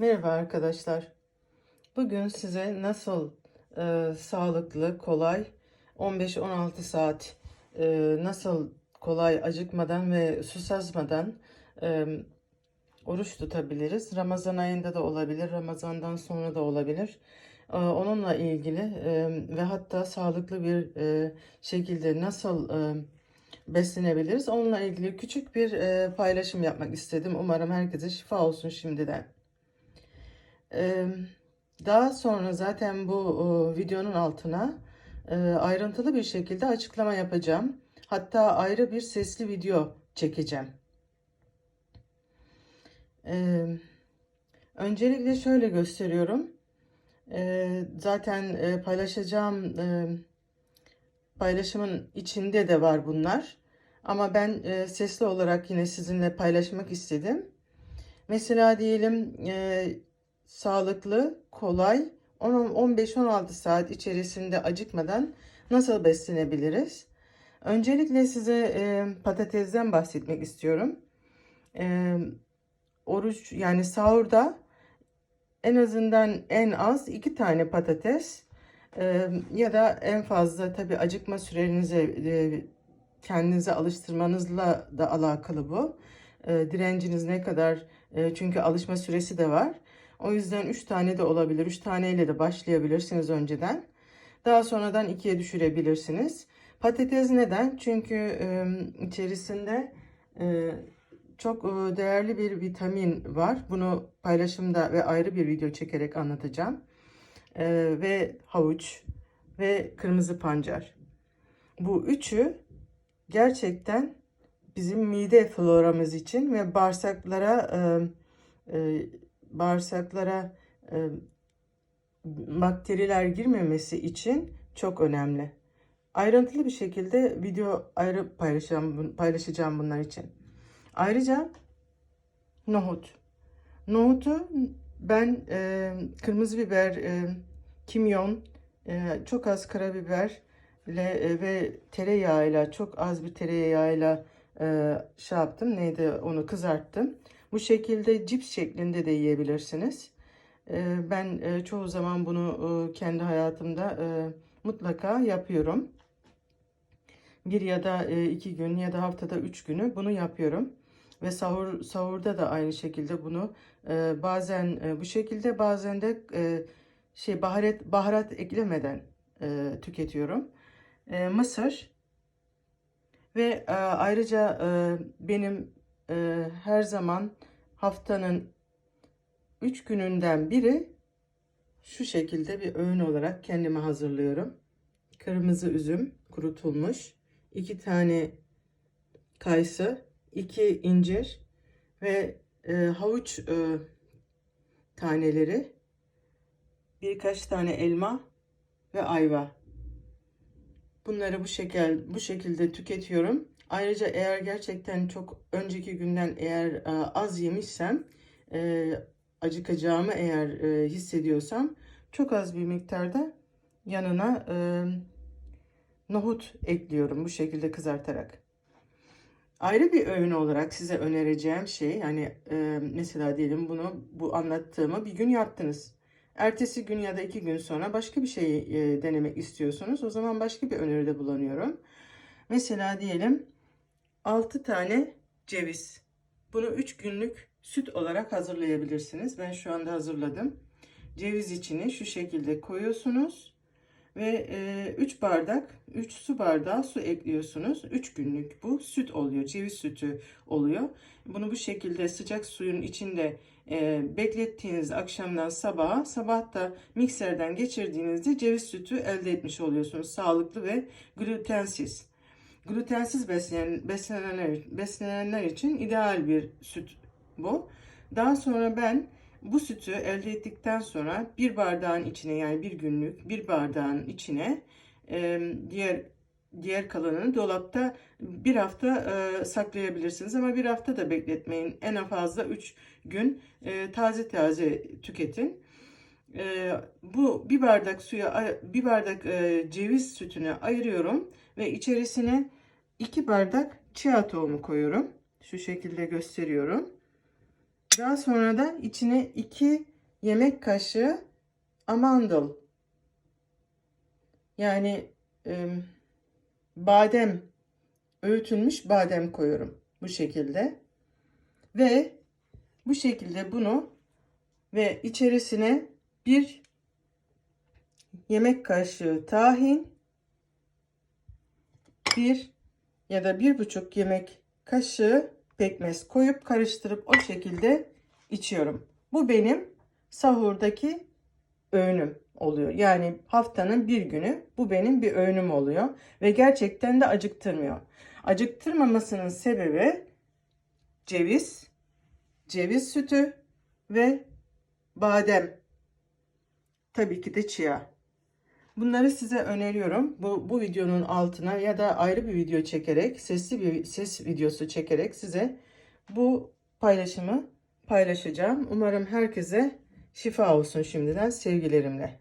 Merhaba arkadaşlar. Bugün size nasıl e, sağlıklı, kolay 15-16 saat e, nasıl kolay acıkmadan ve susazmadan e, oruç tutabiliriz. Ramazan ayında da olabilir, Ramazandan sonra da olabilir. E, onunla ilgili e, ve hatta sağlıklı bir e, şekilde nasıl e, beslenebiliriz? Onunla ilgili küçük bir e, paylaşım yapmak istedim. Umarım herkese şifa olsun şimdiden. Daha sonra zaten bu videonun altına ayrıntılı bir şekilde açıklama yapacağım. Hatta ayrı bir sesli video çekeceğim. Öncelikle şöyle gösteriyorum. Zaten paylaşacağım paylaşımın içinde de var bunlar. Ama ben sesli olarak yine sizinle paylaşmak istedim. Mesela diyelim sağlıklı, kolay 15-16 saat içerisinde acıkmadan nasıl beslenebiliriz? Öncelikle size e, patatesden bahsetmek istiyorum. E, oruç yani sahurda en azından en az iki tane patates e, ya da en fazla tabi acıkma sürenize e, kendinize alıştırmanızla da alakalı bu. E, direnciniz ne kadar e, çünkü alışma süresi de var. O yüzden 3 tane de olabilir. 3 taneyle de başlayabilirsiniz önceden. Daha sonradan 2'ye düşürebilirsiniz. Patates neden? Çünkü e, içerisinde e, çok e, değerli bir vitamin var. Bunu paylaşımda ve ayrı bir video çekerek anlatacağım. E, ve havuç ve kırmızı pancar. Bu üçü gerçekten bizim mide floramız için ve bağırsaklara e, e, bağırsaklara e, bakteriler girmemesi için çok önemli. Ayrıntılı bir şekilde video ayrı paylaşacağım, paylaşacağım bunlar için. Ayrıca nohut. Nohutu ben e, kırmızı biber, e, kimyon, e, çok az karabiber ile e, ve tereyağıyla çok az bir tereyağıyla e, şey yaptım. Neydi onu kızarttım. Bu şekilde cips şeklinde de yiyebilirsiniz. Ee, ben e, çoğu zaman bunu e, kendi hayatımda e, mutlaka yapıyorum. Bir ya da iki gün ya da haftada üç günü bunu yapıyorum. Ve sahur sahurda da aynı şekilde bunu bazen bu şekilde bazen de şey baharat baharat eklemeden tüketiyorum. Mısır ve ayrıca benim e, her zaman haftanın 3 gününden biri şu şekilde bir öğün olarak kendime hazırlıyorum. Kırmızı üzüm kurutulmuş, 2 tane kayısı, 2 incir ve e, havuç e, taneleri, birkaç tane elma ve ayva. Bunları bu şekil bu şekilde tüketiyorum. Ayrıca eğer gerçekten çok önceki günden eğer e, az yemişsem e, acıkacağımı eğer e, hissediyorsam çok az bir miktarda yanına nohut ekliyorum bu şekilde kızartarak. Ayrı bir öğün olarak size önereceğim şey hani mesela diyelim bunu bu anlattığımı bir gün yaptınız. Ertesi gün ya da iki gün sonra başka bir şey denemek istiyorsunuz. O zaman başka bir öneride bulunuyorum. Mesela diyelim 6 tane ceviz. Bunu 3 günlük süt olarak hazırlayabilirsiniz. Ben şu anda hazırladım. Ceviz içini şu şekilde koyuyorsunuz ve 3 e, bardak 3 su bardağı su ekliyorsunuz. 3 günlük bu süt oluyor. Ceviz sütü oluyor. Bunu bu şekilde sıcak suyun içinde e, beklettiğiniz akşamdan sabaha sabah da mikserden geçirdiğinizde ceviz sütü elde etmiş oluyorsunuz. Sağlıklı ve glutensiz glutensiz beslenen, beslenenler, beslenenler için ideal bir süt bu. Daha sonra ben bu sütü elde ettikten sonra bir bardağın içine yani bir günlük bir bardağın içine e, diğer diğer kalanını dolapta bir hafta e, saklayabilirsiniz ama bir hafta da bekletmeyin. En fazla 3 gün e, taze taze tüketin. E, bu bir bardak suya bir bardak e, ceviz sütünü ayırıyorum ve içerisine 2 bardak chia tohumu koyuyorum. Şu şekilde gösteriyorum. Daha sonra da içine 2 yemek kaşığı amandel yani e, badem öğütülmüş badem koyuyorum bu şekilde. Ve bu şekilde bunu ve içerisine bir yemek kaşığı tahin, bir ya da bir buçuk yemek kaşığı pekmez koyup karıştırıp o şekilde içiyorum. Bu benim sahurdaki öğünüm oluyor. Yani haftanın bir günü bu benim bir öğünüm oluyor ve gerçekten de acıktırmıyor. Acıktırmamasının sebebi ceviz, ceviz sütü ve badem. Tabii ki de chia. Bunları size öneriyorum. Bu, bu videonun altına ya da ayrı bir video çekerek, sesli bir ses videosu çekerek size bu paylaşımı paylaşacağım. Umarım herkese şifa olsun şimdiden sevgilerimle.